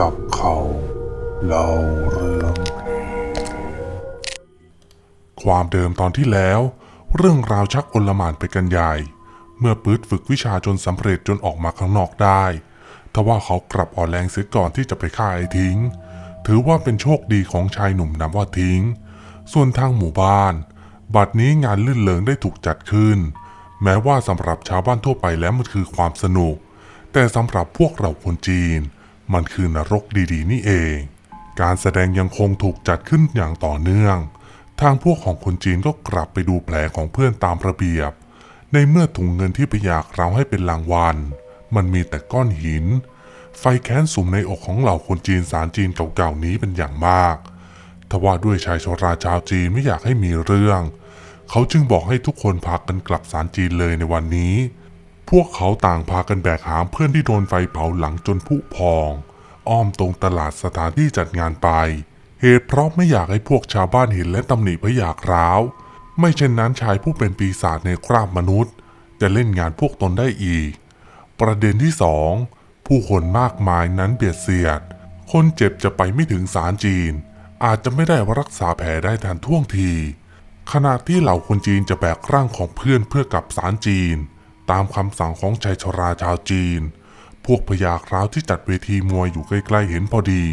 กับเขาเล่าเรื่อง ความเดิมตอนที่แล้ว เรื่องราวชักอลหมานไปกันใหญ่ เมื่อปื๊ดฝึกวิชาจนสำเร็จจนออกมาข้างนอกได้ทว่าเขากลับอ่อนแรงเสียก่อนที่จะไปฆ่าไอ้ทิ้ง ถือว่าเป็นโชคดีของชายหนุ่มนำว่าทิ้ง ส่วนทางหมู่บ้าน บัดนี้งานลื่นเลิงได้ถูกจัดขึ้น แม้ว่าสำหรับชาวบ้านทั่วไปแล้วมันคือความสนุก แต่สำหรับพวกเราคนจีน มันคือนรกดีๆ นี่เอง การแสดงยังคงถูกจัดขึ้นอย่างต่อเนื่อง ทางพวกของคนจีนก็กลับไปดูแผลของเพื่อนตามระเบียบ ในเมื่อถุงเงินที่ไปอยากเราให้เป็นรางวัล มันมีแต่ก้อนหิน ไฟแค้นสุมในอกของเหล่าคนจีนสารจีนเก่าๆนี้เป็นอย่างมาก ทว่าด้วยชายชราชาวจีนไม่อยากให้มีเรื่อง เขาจึงบอกให้ทุกคนพากันกลับสารจีนเลยในวันนี้ พวกเขาต่างพากันแบกหามเพื่อนที่โดนไฟเผาหลังจนผุพอง อ้อมตรงตลาดสถานที่จัดงานไป เหตุเพราะไม่อยากให้พวกชาวบ้านเห็นและตำหนิพระยากร้าว ไม่เช่นนั้นชายผู้เป็นปีศาจในคราบมนุษย์ จะเล่นงานพวกตนได้อีก ประเด็นที่สองผู้คนมากมายนั้นเบียดเสียด คนเจ็บจะไปไม่ถึงศาลจีน อาจจะไม่ได้รักษาแผลได้ทันท่วงที ขณะที่เหล่าคนจีนจะแบกร่างของเพื่อนเพื่อกลับศาลจีน ตามคำสั่งของชายชราชาวจีน พวกพญาคราวที่จัดเวทีมวยอยู่ใกล้ๆเห็นพอดี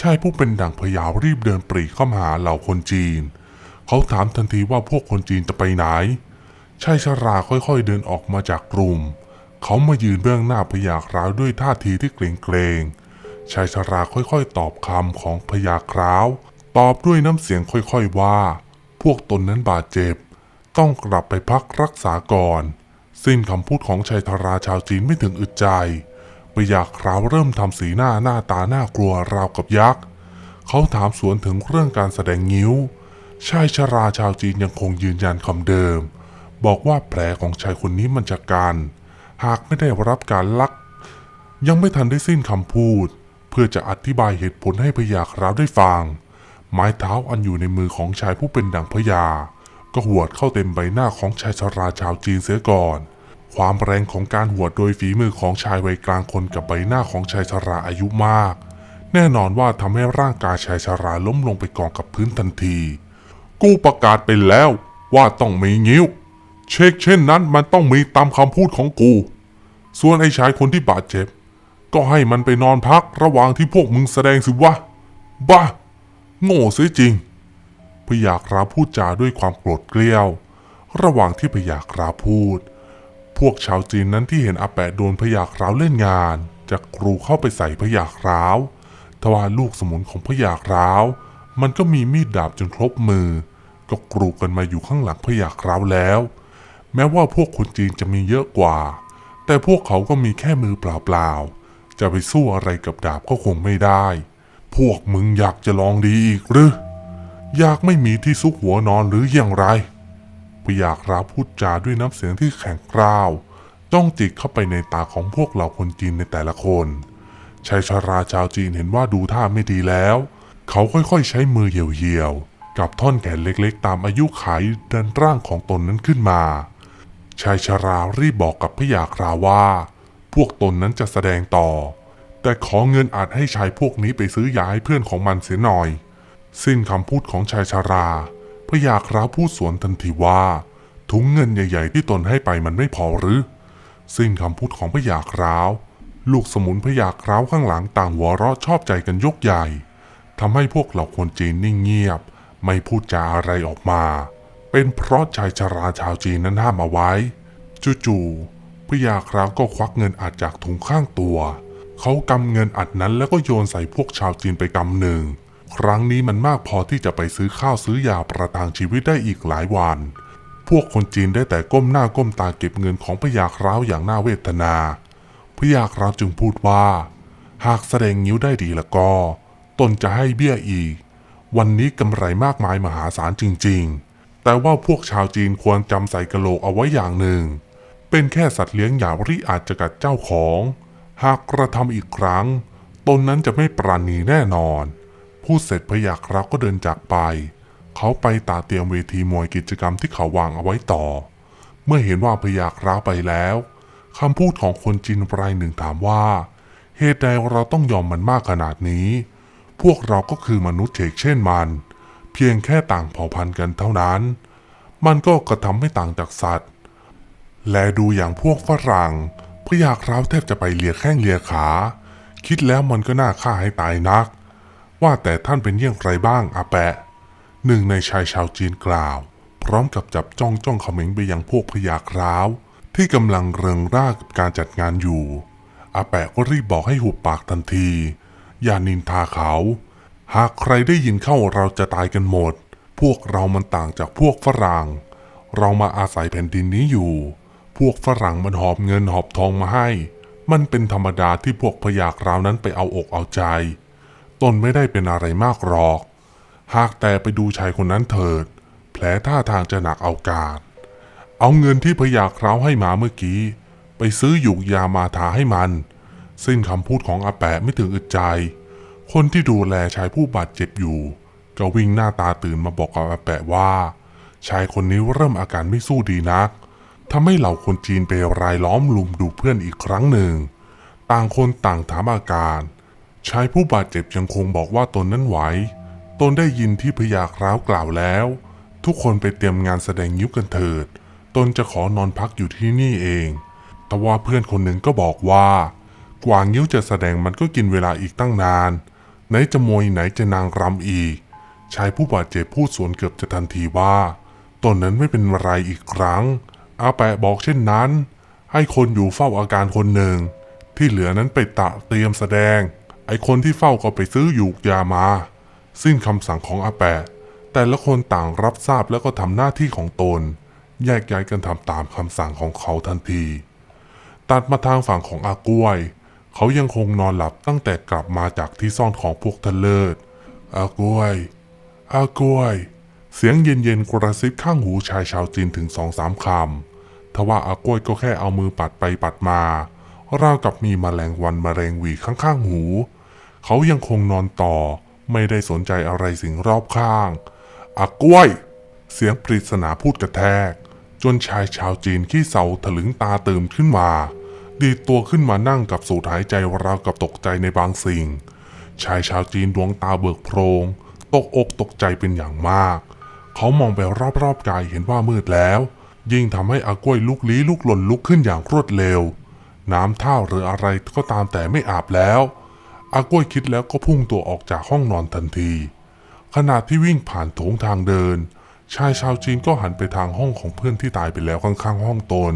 ชายผู้เป็นดั่งพญารีบเดินปรีเข้ามาหาเหล่าคนจีน เขาถามทันทีว่าพวกคนจีนจะไปไหน ชายชราค่อยๆเดินออกมาจากกลุ่ม เขามายืนเบื้องหน้าพญาคราวด้วยท่าทีที่เกรงๆชายชราค่อยๆ ตอบคำของพญาคราว ตอบด้วยน้ำเสียงค่อยๆว่า พวกตนนั้นบาดเจ็บ ต้องกลับไปพักรักษาก่อน สิ้นคำพูดของชายชราชาวจีนไม่ถึงอึดใจพญาคราวเริ่มทำสีหน้าหน้าตาน่ากลัวราวกับยักษ์ เขาถามสวนถึงเรื่องการแสดงงิ้ว ชายชราชาวจีนยังคงยืนยันคำเดิม บอกว่าแผลของชายคนนี้มันจะการหากไม่ได้รับการลัก ยังไม่ทันได้สิ้นคำพูด เพื่อจะอธิบายเหตุผลให้พญาคราวได้ฟัง ไม้เท้าอันอยู่ในมือของชายผู้เป็นดังพญาก็หวดเข้าเต็มใบหน้าของชายชราชาวจีนเสียก่อน ความแรงของการหวดโดยฝีมือของชายวัยกลางคนกับใบหน้าของชายชราอายุมาก แน่นอนว่าทำให้ร่างกายชายชราล้มลงไปกองกับพื้นทันที กูประกาศไปแล้วว่าต้องมีงิ้ว เช็คเช่นนั้นมันต้องมีตามคำพูดของกู ส่วนไอ้ชายคนที่บาดเจ็บ ก็ให้มันไปนอนพักระหว่างที่พวกมึงแสดงสิวะบ้าโง่เสียจริงพยากราพูดจาด้วยความโกรธเกลี้ยว ระหว่างที่พยากราพูด พวกชาวจีนนั้นที่เห็นอาแปะโดนพยากร้าวเล่นงานจะกรูเข้าไปใส่พยากร้าวทว่าลูกสมุนของพยากร้าว มันก็มีมีดดาบจนครบมือ ก็กรูกันมาอยู่ข้างหลังพยากร้าวแล้ว แม้ว่าพวกคนจีนจะมีเยอะกว่า แต่พวกเขาก็มีแค่มือเปล่าๆจะไปสู้อะไรกับดาบก็คงไม่ได้ พวกมึงอยากจะลองดีอีกหรืออยากไม่มีที่ซุกหัวนอนหรืออย่างไร พยากราพูดจาด้วยน้ำเสียงที่แข็งกร้าว จ้องจิกเข้าไปในตาของพวกเหล่าคนจีนในแต่ละคนชายชาราชาวจีนเห็นว่าดูท่าไม่ดีแล้ว เขาค่อยๆใช้มือเหี่ยวๆ กับท่อนแขนเล็กๆ ตามอายุขัยดันร่างของตนนั้นขึ้นมา ชายชารารีบบอกกับพยากราว่า พวกตนนั้นจะแสดงต่อ แต่ขอเงินอาจให้ชายพวกนี้ไปซื้อยาให้เพื่อนของมันเสียหน่อย สิ้นคำพูดของชายชารา พยาคราพูดสวนทันทีว่า ถุงเงินใหญ่ ๆ ที่ตนให้ไปมันไม่พอหรือสิ้นคำพูดของพยาคราว ลูกสมุนพยาคราวข้างหลังต่างหัวเราะชอบใจกันยกใหญ่ทำให้พวกเหล่าคนจีนนิ่งเงียบ ไม่พูดจาอะไรออกมา เป็นเพราะชายชราชาวจีนนั้นห้ามเอาไว้จู่ๆพยาคราวก็ควักเงินอัดจากถุงข้างตัว เขากำเงินอัดนั้นแล้วก็โยนใส่พวกชาวจีนไปกำหนึ่ง ครั้งนี้มันมากพอที่จะไปซื้อข้าวซื้อยาประทังชีวิตได้อีกหลายวัน พวกคนจีนได้แต่ก้มหน้าก้มตาเก็บเงินของพยาคราวอย่างน่าเวทนา พยาคราวจึงพูดว่า หากแสดงนิ้วได้ดีแล้วก็ ตนจะให้เบี้ยอีก วันนี้กำไรมากมายมหาศาลจริง ๆ แต่ว่าพวกชาวจีนควรจำใส่กะโหลกเอาไว้อย่างหนึ่ง เป็นแค่สัตว์เลี้ยงหยาบริอาจจะกัดเจ้าของ หากกระทำอีกครั้ง ตนนั้นจะไม่ปราณีแน่นอน พูดเสร็จพยักรักก็เดินจากไป เขาไปตาเตรียมเวทีมวยกิจกรรมที่เขาวางเอาไว้ต่อ เมื่อเห็นว่าพยักร้าไปแล้วคำพูดของคนจีนรายหนึ่งถามว่า เหตุใดเราต้องยอมมันมากขนาดนี้ พวกเราก็คือมนุษย์เฉกเช่นมัน เพียงแค่ต่างเผ่าพันธุ์กันเท่านั้น มันก็กระทำไม่ต่างจากสัตว์ และดูอย่างพวกฝรั่งพยาคร้าวแทบจะไปเลียแข้งเลียขา คิดแล้วมันก็น่าฆ่าให้ตายนัก ว่าแต่ท่านเป็นเยี่ยงไรบ้างอาแปะ หนึ่งในชายชาวจีนกล่าว พร้อมกับจับจ้องจ้องเขม็งไปยังพวกพยาคราว ที่กำลังเริงร่ากับการจัดงานอยู่ อาแปะก็รีบบอกให้หุบปากทันที อย่านินทาเขา หากใครได้ยินเข้าเราจะตายกันหมด พวกเรามันต่างจากพวกฝรั่ง เรามาอาศัยแผ่นดินนี้อยู่ พวกฝรั่งมันหอบเงินหอบทองมาให้ มันเป็นธรรมดาที่พวกพยาคราวนั้นไปเอาอกเอาใจ ตนไม่ได้เป็นอะไรมากหรอก หากแต่ไปดูชายคนนั้นเถิด แผลท่าทางจะหนักเอาการ เอาเงินที่พยาคราวให้มาเมื่อกี้ ไปซื้อหยูกยามาทาให้มัน สิ้นคำพูดของอาแปะไม่ถึงอึดใจ คนที่ดูแลชายผู้บาดเจ็บอยู่ ก็วิ่งหน้าตาตื่นมาบอกกับอาแปะว่า ชายคนนี้เริ่มอาการไม่สู้ดีนักทำให้เหล่าคนจีนไปรายล้อมลุมดูเพื่อนอีกครั้งหนึ่ง ต่างคนต่างถามอาการ ชายผู้บาดเจ็บยังคงบอกว่าตนนั้นไหว ตนได้ยินที่พยาคร้าวกล่าวแล้ว ทุกคนไปเตรียมงานแสดงยุคกันเถิด ตนจะขอนอนพักอยู่ที่นี่เอง แต่ว่าเพื่อนคนหนึ่งก็บอกว่า กวางยิ้วจะแสดงมันก็กินเวลาอีกตั้งนาน ไหนจะมวยไหนจะนางรำอีก ชายผู้บาดเจ็บพูดสวนเกือบจะทันทีว่า ตนนั้นไม่เป็นไรอีกครั้ง อาแปะบอกเช่นนั้น ให้คนอยู่เฝ้าอาการคนหนึ่ง ที่เหลือนั้นไปตะเตรียมแสดง ไอคนที่เฝ้าก็ไปซื้อยูกยามา สิ้นคำสั่งของอาแปะ แต่ละคนต่างรับทราบแล้วก็ทำหน้าที่ของตน แยกย้ายกันทำตามคำสั่งของเขาทันที ตัดมาทางฝั่งของอากล้วย เขายังคงนอนหลับตั้งแต่กลับมาจากที่ซ่อนของพวกทะเลิศอากล้วย อากล้วย เสียงเย็นๆกระซิบข้างหูชายชาวจีนถึงสองสามคำทว่าอากล้วยก็แค่เอามือปัดไปปัดมา ราวกับมีมแมลงวันมแมลงหวีข้างๆหู เขายังคงนอนต่อ ไม่ได้สนใจอะไรสิ่งรอบข้างอากล้วย เสียงปริศนาพูดกระแทก จนชายชาวจีนขี้เสาถลึงตาตื่นขึ้นมา ดีตัวขึ้นมานั่งกับสูดหายใจราวกับตกใจในบางสิ่ง ชายชาวจีนดวงตาเบิกโพรง ตกอกตกใจเป็นอย่างมาก เขามองไปรอบๆกายเห็นว่ามืดแล้ว ยิ่งทำให้อากล้วยลุกลี้ลุกหล่นลุกขึ้นอย่างรวดเร็ว น้ำท่าหรืออะไรก็ตามแต่ไม่อาบแล้ว อากล้วยคิดแล้วก็พุ่งตัวออกจากห้องนอนทันที ขณะที่วิ่งผ่านโถงทางเดิน ชายชาวจีนก็หันไปทางห้องของเพื่อนที่ตายไปแล้วข้างๆห้องตน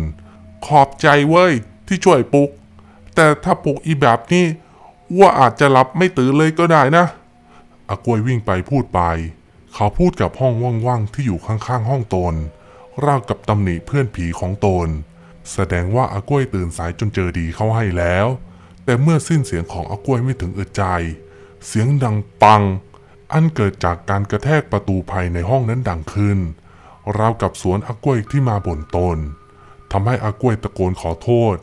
ขอบใจเว้ยที่ช่วยปลุก แต่ถ้าปลุกอีแบบนี้ว่าอาจจะหลับไม่ตื่นเลยก็ได้นะอากล้วยวิ่งไปพูดไป เขาพูดกับห้องว่างๆที่อยู่ข้างๆห้องตนราวกับตำหนิเพื่อนผีของตน แสดงว่าอากล้วยตื่นสายจนเจอดีเข้าให้แล้ว แต่เมื่อสิ้นเสียงของอากล้วยไม่ถึงอึดใจ เสียงดังปัง อันเกิดจากการกระแทกประตูภายในห้องนั้นดังขึ้น ราวกับสวนอากล้วยที่มาบ่นตนทำให้อากล้วยตะโกนขอโทษ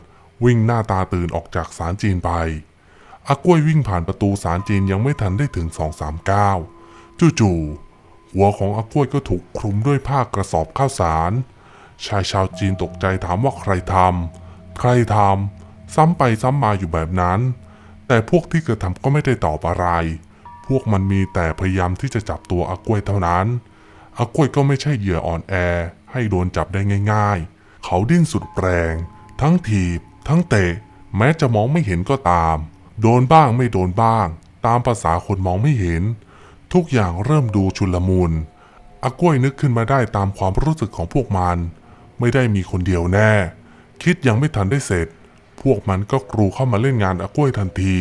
วิ่งหน้าตาตื่นออกจากศาลจีนไปอากล้วยวิ่งผ่านประตูศาลจีนยังไม่ทันได้ถึงสองสามก้าวจู่ๆหัวของอากล้วยก็ถูกคลุมด้วยผ้ากระสอบข้าวสาร ชายชาวจีนตกใจถามว่าใครทำใครทำ ซ้ำไปซ้ำมาอยู่แบบนั้น แต่พวกที่กระทำก็ไม่ได้ตอบอะไร พวกมันมีแต่พยายามที่จะจับตัวอากล้วยเท่านั้น อากล้วยก็ไม่ใช่เหยื่ออ่อนแอ ให้โดนจับได้ง่าย ๆ เขาดิ้นสุดแรง ทั้งถีบ ทั้งเตะ แม้จะมองไม่เห็นก็ตาม โดนบ้างไม่โดนบ้าง ตามภาษาคนมองไม่เห็น ทุกอย่างเริ่มดูชุลมุนอากล้วยนึกขึ้นมาได้ตามความรู้สึกของพวกมัน ไม่ได้มีคนเดียวแน่ คิดยังไม่ทันได้เสร็จ พวกมันก็กรูเข้ามาเล่นงานอากล้วยทันที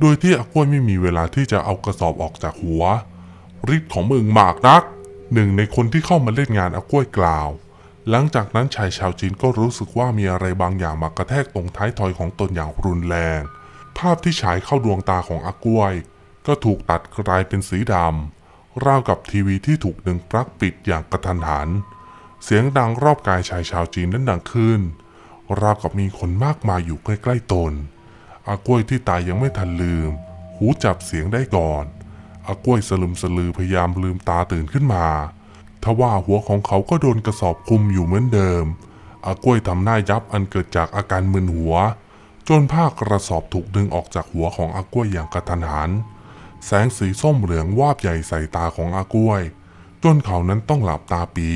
โดยที่อากล้วยไม่มีเวลาที่จะเอากระสอบออกจากหัวฤทธิ์ของมึงมากนัก หนึ่งในคนที่เข้ามาเล่นงานอากล้วยกล่าว หลังจากนั้นชายชาวจีนก็รู้สึกว่ามีอะไรบางอย่างมากระแทกตรงท้ายทอยของตนอย่างรุนแรง ภาพที่ฉายเข้าดวงตาของอากล้วย ก็ถูกตัดกลายเป็นสีดำราวกับทีวีที่ถูกดึงปลั๊กปิดอย่างกระทันหัน เสียงดังรอบกายชายชาวจีนนั้นดังขึ้น ราวกับมีคนมากมายอยู่ใกล้ๆตน อากล้วยที่ตายยังไม่ทันลืม หูจับเสียงได้ก่อน อากล้วยสลึมสลือพยายามลืมตาตื่นขึ้นมาทว่าหัวของเขาก็โดนกระสอบคุมอยู่เหมือนเดิม อากล้วยทำหน้ายับอันเกิดจากอาการมึนหัว จนผ้ากระสอบถูกดึงออกจากหัวของอากล้วยอย่างกระทันหัน แสงสีส้มเหลืองวาบใหญ่ใส่ตาของอากล้วย จนเขานั้นต้องหลับตาปี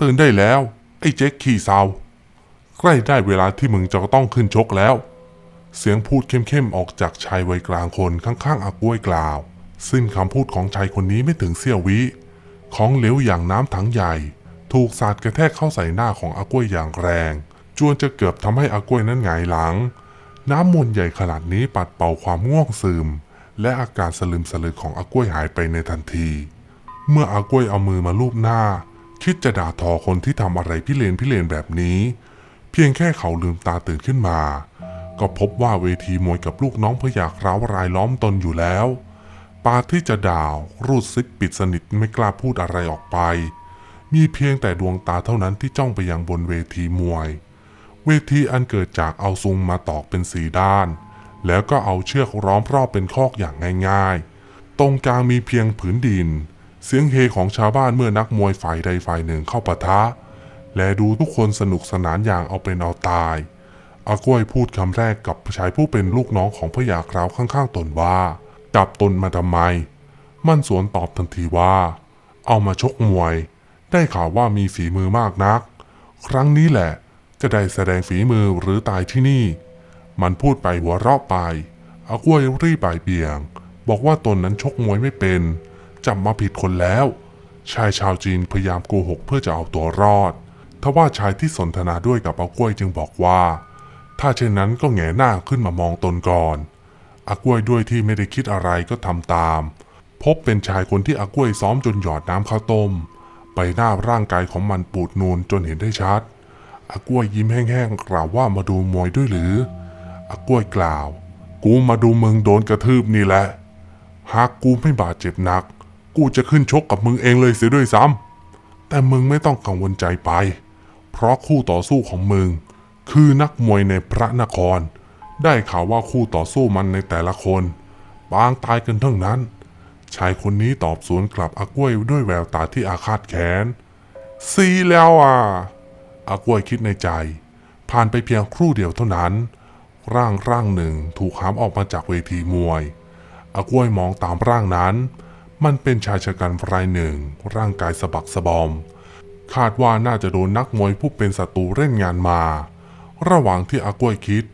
ตื่นได้แล้ว ไอ้เจ๊กขี้เศร้า ใกล้ได้เวลาที่มึงจะต้องขึ้นชกแล้ว เสียงพูดเข้มๆออกจากชายวัยกลางคนข้างๆอากล้วยกล่าวซึ่งคำพูดของชายคนนี้ไม่ถึงเสี้ยววิ ของเหลวอย่างน้ำถังใหญ่ ถูกสาดกระแทกเข้าใส่หน้าของอากล้วยอย่างแรง จวนจะเกือบทำให้อากล้วยนั้นหงายหลัง น้ำมนต์ใหญ่ขนาดนี้ปัดเป่าความง่วงซึม และอาการสลึมสลือของอากล้วยหายไปในทันที เมื่ออากล้วยเอามือมาลูบหน้า คิดจะด่าทอคนที่ทำอะไรพิเรนพิเรนแบบนี้ เพียงแค่เขาลืมตาตื่นขึ้นมา ก็พบว่าเวทีมวยกับลูกน้องพยากร้าวรายล้อมตนอยู่แล้ว ปาที่จะด่าวรูดซิปปิดสนิทไม่กล้าพูดอะไรออกไป มีเพียงแต่ดวงตาเท่านั้นที่จ้องไปยังบนเวทีมวย เวทีอันเกิดจากเอาซุงมาตอกเป็นสีด้าน แล้วก็เอาเชือกร้อมรอบเป็นคอกอย่างง่าย ๆ ตรงกลางมีเพียงผืนดิน เสียงเฮของชาวบ้านเมื่อนักมวยฝ่ายใดฝ่ายหนึ่งเข้าปะทะ และดูทุกคนสนุกสนานอย่างเอาเป็นเอาตาย อากล้วยพูดคำแรกกับชายผู้เป็นลูกน้องของพญาคราวข้างๆตนว่า จับตนมาทำไม มั่นสวนตอบทันทีว่า เอามาชกมวย ได้ข่าวว่ามีฝีมือมากนัก ครั้งนี้แหละ จะได้แสดงฝีมือหรือตายที่นี่ มันพูดไปหัวเราะไป อากล้วยรีบบ่ายเบี่ยง บอกว่าตนนั้นชกมวยไม่เป็นจับมาผิดคนแล้ว ชายชาวจีนพยายามโกหกเพื่อจะเอาตัวรอด ทว่าชายที่สนทนาด้วยกับอากล้วยจึงบอกว่า ถ้าเช่นนั้นก็แงหน้าขึ้นมามองตนก่อนอากล้วยด้วยที่ไม่ได้คิดอะไรก็ทำตาม พบเป็นชายคนที่อากล้วยซ้อมจนหยอดน้ำข้าวต้ม ใบหน้าร่างกายของมันปูดนูนจนเห็นได้ชัดอากล้วยยิ้มแห้งๆกล่าวว่ามาดูมวยด้วยหรืออากล้วยกล่าว กูมาดูมึงโดนกระทืบนี่แหละ หากกูไม่บาดเจ็บหนัก กูจะขึ้นชกกับมึงเองเลยเสียด้วยซ้ำแต่มึงไม่ต้องกังวลใจไป เพราะคู่ต่อสู้ของมึง คือนักมวยในพระนคร ได้ข่าวว่าคู่ต่อสู้มันในแต่ละคนบางตายกันทั้งนั้น ชายคนนี้ตอบสวนกลับอากล้วยด้วยแววตาที่อาฆาตแค้นซีแล้วอะอากล้วยคิดในใจ ผ่านไปเพียงครู่เดียวเท่านั้น ร่างร่างหนึ่งถูกหามออกมาจากเวทีมวยอากล้วยมองตามร่างนั้น มันเป็นชายชะกันรายหนึ่ง ร่างกายสะบักสะบอม คาดว่าน่าจะโดนนักมวยผู้เป็นศัตรูเล่นงานมา ระหว่างที่อากล้วยคิด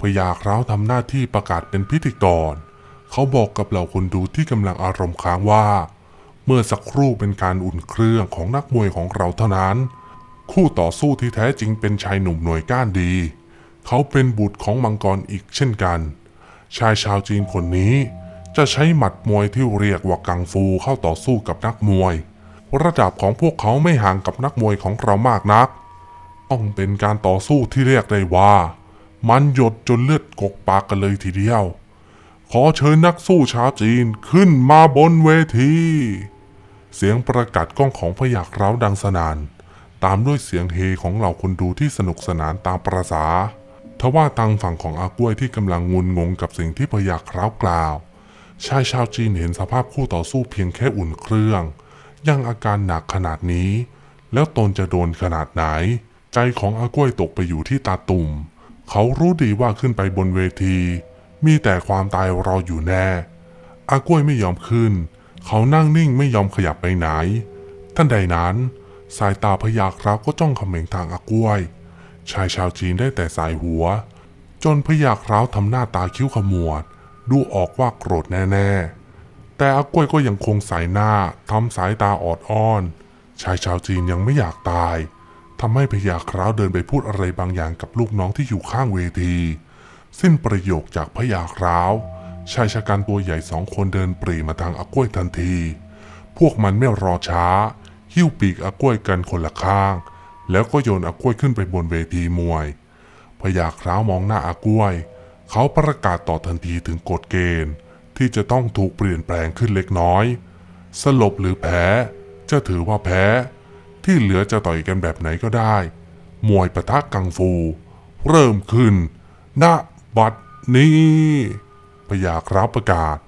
พยาคร้าวทำหน้าที่ประกาศเป็นพิธีกร เขาบอกกับเหล่าคนดูที่กำลังอารมณ์ค้างว่า เมื่อสักครู่เป็นการอุ่นเครื่องของนักมวยของเราเท่านั้น คู่ต่อสู้ที่แท้จริงเป็นชายหนุ่มหน่วยก้านดี เขาเป็นบุตรของมังกรอีกเช่นกัน ชายชาวจีนคนนี้จะใช้หมัดมวยที่เรียกว่ากังฟูเข้าต่อสู้กับนักมวย ระดับของพวกเขาไม่ห่างกับนักมวยของเรามากนัก ต้องเป็นการต่อสู้ที่เรียกได้ว่า มันหยดจนเลือดกกปากกันเลยทีเดียว ขอเชิญนักสู้ชาวจีนขึ้นมาบนเวที เสียงประกาศกล้องของพยักร้าวดังสนาน ตามด้วยเสียงเฮของเหล่าคนดูที่สนุกสนานตามประษาทว่าทางฝั่งของอากล้วยที่กำลังงุนงงกับสิ่งที่พยักร้าวกล่าว ชายชาวจีนเห็นสภาพคู่ต่อสู้เพียงแค่อุ่นเครื่อง ยังอาการหนักขนาดนี้ แล้วตนจะโดนขนาดไหน ใจของอากล้วยตกไปอยู่ที่ตาตุ่ม เขารู้ดีว่าขึ้นไปบนเวที มีแต่ความตายรออยู่แน่ อากล้วยไม่ยอมขึ้น เขานั่งนิ่งไม่ยอมขยับไปไหน ท่านใดนั้น สายตาพยาครับก็จ้องเขม็งทางอากล้วย ชายชาวจีนได้แต่สายหัว จนพยาคร้าวทำหน้าตาคิ้วขมวด ดูออกว่าโกรธแน่ ๆ แต่อากล้วยก็ยังคงสายหน้าทำสายตาออดอ้อน ชายชาวจีนยังไม่อยากตายทำให้พยาคร้าวเดินไปพูดอะไรบางอย่างกับลูกน้องที่อยู่ข้างเวที สิ้นประโยคจากพยาคร้าวชายชะกันตัวใหญ่สองคนเดินปรีมาทางอากล้วยทันที พวกมันไม่รอช้า หิ้วปีกอากล้วยกันคนละข้าง แล้วก็โยนอากล้วยขึ้นไปบนเวทีมวยพยาคร้าวมองหน้าอากล้วย เขาประกาศต่อทันทีถึงกฎเกณฑ์ ที่จะต้องถูกเปลี่ยนแปลงขึ้นเล็กน้อย สลบหรือแพ้จะถือว่าแพ้ ที่เหลือจะต่อยกันแบบไหนก็ได้ มวยปะทะกังฟู เริ่มขึ้น ณ บัดนี้พยาครับประกาศ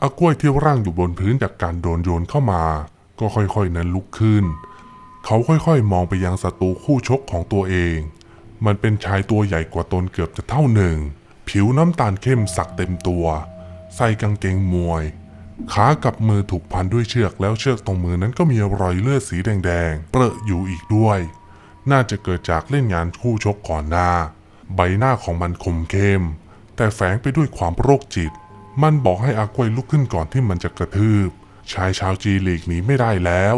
อากล้วยที่ร่างอยู่บนพื้นจากการโดนโยนเข้ามา ก็ค่อยๆนั้นลุกขึ้น เขาค่อยๆ มองไปยังศัตรูคู่ชกของตัวเอง มันเป็นชายตัวใหญ่กว่าตนเกือบจะเท่าหนึ่ง ผิวน้ำตาลเข้มสักเต็มตัว ใส่กางเกงมวย ขากับมือถูกพันด้วยเชือกแล้วเชือกตรงมือนั้นก็มีรอยเลือดสีแดงๆเปรอะอยู่อีกด้วย น่าจะเกิดจากเล่นงานคู่ชกก่อนหน้า ใบหน้าของมันคมเข้ม แต่แฝงไปด้วยความโรคจิต มันบอกให้อากวยลุกขึ้นก่อนที่มันจะกระทืบ ชายชาวจีหลีกหนีไม่ได้แล้ว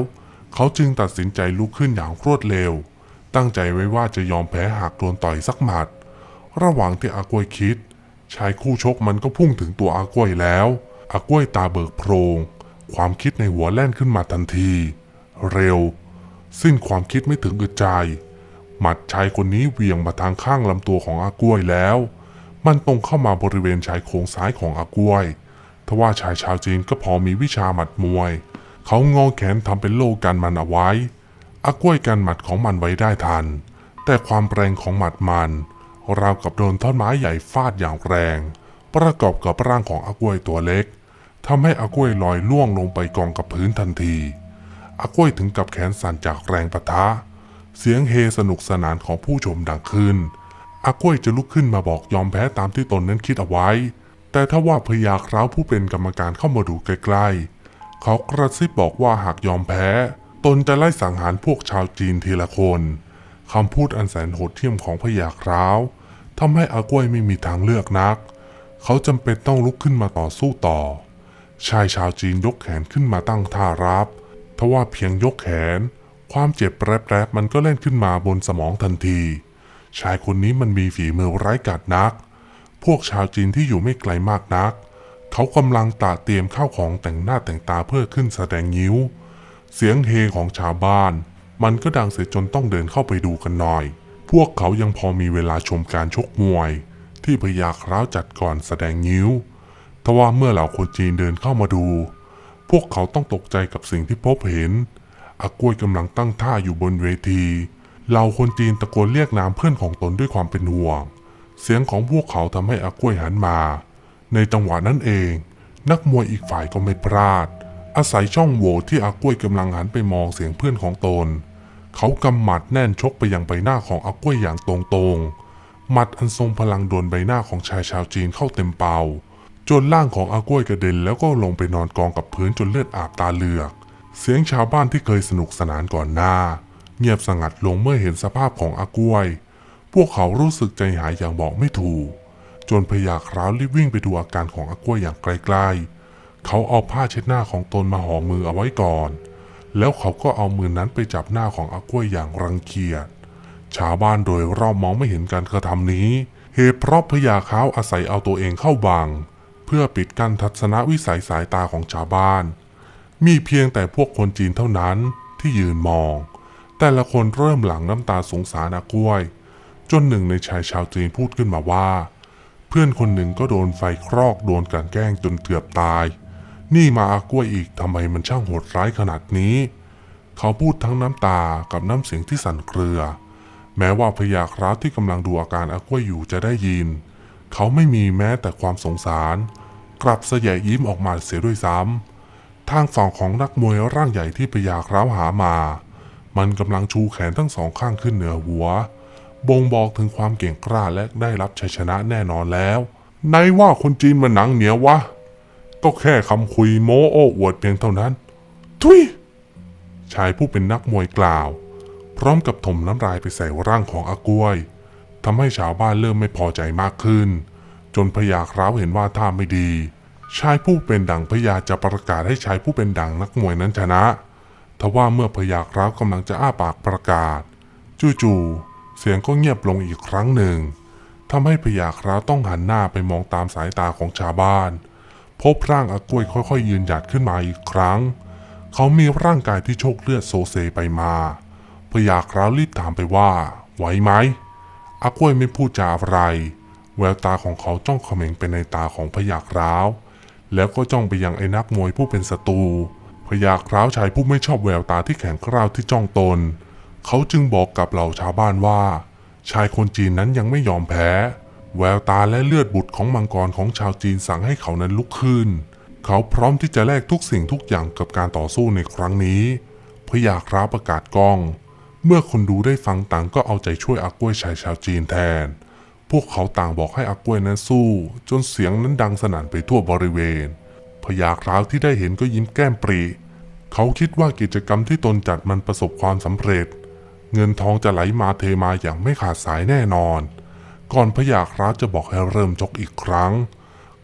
เขาจึงตัดสินใจลุกขึ้นอย่างรวดเร็ว ตั้งใจไว้ว่าจะยอมแพ้หากโดนต่อยสักหมัด ระหว่างที่อากวยคิด ชายคู่ชกมันก็พุ่งถึงตัวอากวยแล้วอากวยตาเบิกโพรง ความคิดในหัวแล่นขึ้นมาทันที เร็ว สิ้นความคิดไม่ถึงอึดใจ หมัดชายคนนี้เวียงมาทางข้างลำตัวของอากวยแล้ว มันตรงเข้ามาบริเวณชายโครงซ้ายของอากวยทว่าชายชาวจีนก็พอมีวิชาหมัดมวย เขางอแขนทำเป็นโลกันมันเอาไว้อากวยกันหมัดของมันไว้ได้ทัน แต่ความแรงของหมัดมัน ราวกับโดนท่อนไม้ใหญ่ฟาดอย่างแรง ประกอบกับร่างของอากวยตัวเล็กทำให้อากวยลอยล่วงลงไปกองกับพื้นทันทีอากวยถึงกับแขนสั่นจากแรงปะทะ เสียงเฮสนุกสนานของผู้ชมดังขึ้นอากวยจะลุกขึ้นมาบอกยอมแพ้ตามที่ตนนั้นคิดเอาไว้ แต่ถ้าว่าพยาคร้าวผู้เป็นกรรมการเข้ามาดูใกล้ๆ เขากระซิบบอกว่าหากยอมแพ้ ตนจะไล่สังหารพวกชาวจีนทีละคนคำพูดอันแสนโหดเหี้ยมของพยาคร้าว ทำให้อากวยไม่มีทางเลือกนัก เขาจำเป็นต้องลุกขึ้นมาต่อสู้ต่อ ชายชาวจีนยกแขนขึ้นมาตั้งท่ารับทว่าเพียงยกแขน ความเจ็บแปรบๆมันก็เล่นขึ้นมาบนสมองทันที ชายคนนี้มันมีฝีมือไร้กาจนัก พวกชาวจีนที่อยู่ไม่ไกลมากนัก เขากำลังตระเตรียมข้าวของแต่งหน้าแต่งตาเพื่อขึ้นแสดงยิ้ว เสียงเฮของชาวบ้าน มันก็ดังเสียจนต้องเดินเข้าไปดูกันหน่อย พวกเขายังพอมีเวลาชมการชกมวย ที่พยาคร้าวจัดก่อนแสดงยิ้ว ทว่าเมื่อเหล่าคนจีนเดินเข้ามาดู พวกเขาต้องตกใจกับสิ่งที่พบเห็น อากล้วยกำลังตั้งท่าอยู่บนเวที เหล่าคนจีนตะโกนเรียกนามเพื่อนของตนด้วยความเป็นห่วง เสียงของพวกเขาทำให้อากล้วยหันมา ในจังหวะนั้นเอง นักมวยอีกฝ่ายก็ไม่พลาด อาศัยช่องโหว่ที่อากล้วยกำลังหันไปมองเสียงเพื่อนของตน เขากำหมัดแน่นชกไปยังใบหน้าของอากล้ยอย่างตรงๆ หมัดอันทรงพลังโดนใบหน้าของชายชาวจีนเข้าเต็มเป่า จนร่างของอากล้ยกระเด็นแล้วก็ลงไปนอนกองกับพื้นจนเลือดอาบตาเลือก เสียงชาวบ้านที่เคยสนุกสนานก่อนหน้า เงียบสงัดลงเมื่อเห็นสภาพของอากล้ยพวกเขารู้สึกใจหายอย่างบอกไม่ถูก จนพยาคร้าวรีบวิ่งไปดูอาการของอากล้ยอย่างใกล้ๆเขาเอาผ้าเช็ดหน้าของตนมาห่อมือเอาไว้ก่อน แล้วเขาก็เอามือนั้นไปจับหน้าของอากล้วยอย่างรังเกียจ ชาวบ้านโดยรอบมองไม่เห็นการกระทำนี้ เหตุเพราะพญาค้าวอาศัยเอาตัวเองเข้าบัง เพื่อปิดกั้นทัศนวิสัยสายตาของชาวบ้าน มีเพียงแต่พวกคนจีนเท่านั้นที่ยืนมอง แต่ละคนเริ่มหลั่งน้ำตาสงสารอากล้วย จนหนึ่งในชายชาวจีนพูดขึ้นมาว่า เพื่อนคนหนึ่งก็โดนไฟคลอกโดนกลั่นแกล้งจนเกือบตาย นี่มาอากล้วยอีกทำไมมันช่างโหดร้ายขนาดนี้ เขาพูดทั้งน้ำตากับน้ำเสียงที่สั่นเครือ แม้ว่าพยาคราวที่กำลังดูอาการอากล้วยอยู่จะได้ยิน เขาไม่มีแม้แต่ความสงสาร กลับเสยยิ้มออกมาเสียด้วยซ้ำทางฝั่งของนักมวยร่างใหญ่ที่พยาคราวหามา มันกำลังชูแขนทั้งสองข้างขึ้นเหนือหัว บ่งบอกถึงความเก่งกล้าและได้รับชัยชนะแน่นอนแล้วไหนว่าคนจีนมันหนังเหนียววะ ก็แค่คำคุยโม้โอ้อวดเพียงเท่านั้น ทุย ชายผู้เป็นนักมวยกล่าว พร้อมกับถมน้ำลายไปใส่ร่างของอากลวยทำให้ชาวบ้านเริ่มไม่พอใจมากขึ้น จนพญาคร้าวเห็นว่าท่าไม่ดี ชายผู้เป็นดังพญาจะประกาศให้ชายผู้เป็นดังนักมวยนั้นชนะ ทว่าเมื่อพญาคร้าวกำลังจะอ้าปากประกาศ จู่ๆเสียงก็เงียบลงอีกครั้งหนึ่งทำให้พญาคร้าวต้องหันหน้าไปมองตามสายตาของชาวบ้าน พบร่างอากล้วยค่อยๆ ยืนหยัดขึ้นมาอีกครั้ง เขามีร่างกายที่โชคเลือดโซเซไปมาพญาคร้าวรีบถามไปว่า ไหวไหมอากล้วยไม่พูดจาอะไร แววตาของเขาจ้องเขม็งไปในตาของพญาคร้าวแล้วก็จ้องไปยังไอ้นักมวยผู้เป็นศัตรูพญาคร้าวชายผู้ไม่ชอบแววตาที่แข็งกร้าวที่จ้องตน เขาจึงบอกกับเหล่าชาวบ้านว่า ชายคนจีนนั้นยังไม่ยอมแพ้ แววตาและเลือดบุตรของมังกรของชาวจีนสั่งให้เขานั้นลุกขึ้น เขาพร้อมที่จะแลกทุกสิ่งทุกอย่างกับการต่อสู้ในครั้งนี้พญาคร้าประกาศกล้อง เมื่อคนดูได้ฟังต่างก็เอาใจช่วยอากล้วยชายชาวจีนแทน พวกเขาต่างบอกให้อากล้วยนั้นสู้ จนเสียงนั้นดังสนั่นไปทั่วบริเวณพญาคราวที่ได้เห็นก็ยิ้มแก้มปรี เขาคิดว่ากิจกรรมที่ตนจัดมันประสบความสำเร็จ เงินทองจะไหลมาเทมาอย่างไม่ขาดสายแน่นอน ก่อนพญาคราวจะบอกให้เริ่มชกอีกครั้ง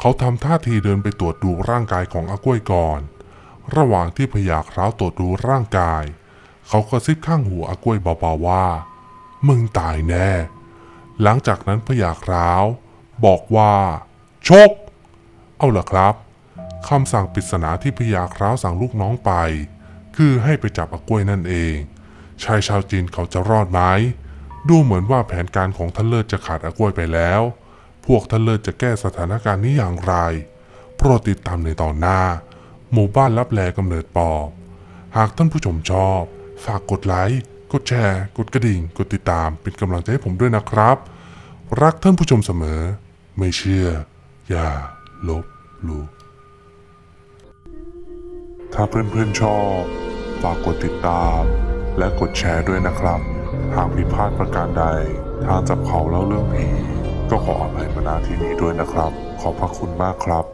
เขาทำท่าทีเดินไปตรวจดูร่างกายของอากล้วยก่อน ระหว่างที่พญาคราวตรวจดูร่างกาย เขาก็ซิบข้างหูอากล้วยเบาๆว่า มึงตายแน่ หลังจากนั้นพญาคราวบอกว่าชก เอาล่ะครับคำสั่งปริศนาที่พญาคราวสั่งลูกน้องไป คือให้ไปจับอากล้วยนั่นเองชายชาวจีนเขาจะรอดไหม ดูเหมือนว่าแผนการของท่านเลิศจะขาดอากล้วยไปแล้ว พวกท่านเลิศจะแก้สถานการณ์นี้อย่างไร โปรดติดตามในตอนหน้า หมู่บ้านลับแลกำเนิดปอบ หากท่านผู้ชมชอบ ฝากกดไลค์ กดแชร์ กดกระดิ่ง กดติดตาม เป็นกำลังใจให้ผมด้วยนะครับ รักท่านผู้ชมเสมอ ไม่เชื่อ อย่า ลบหลู่ถ้าเพื่อนๆชอบ ฝากกดติดตาม และกดแชร์ด้วยนะครับ หากผิดพลาดประการใด ทางจับเขาเล่าเรื่องผี ก็ขออภัยมาณที่นี้ด้วยนะครับ ขอบพระคุณมากครับ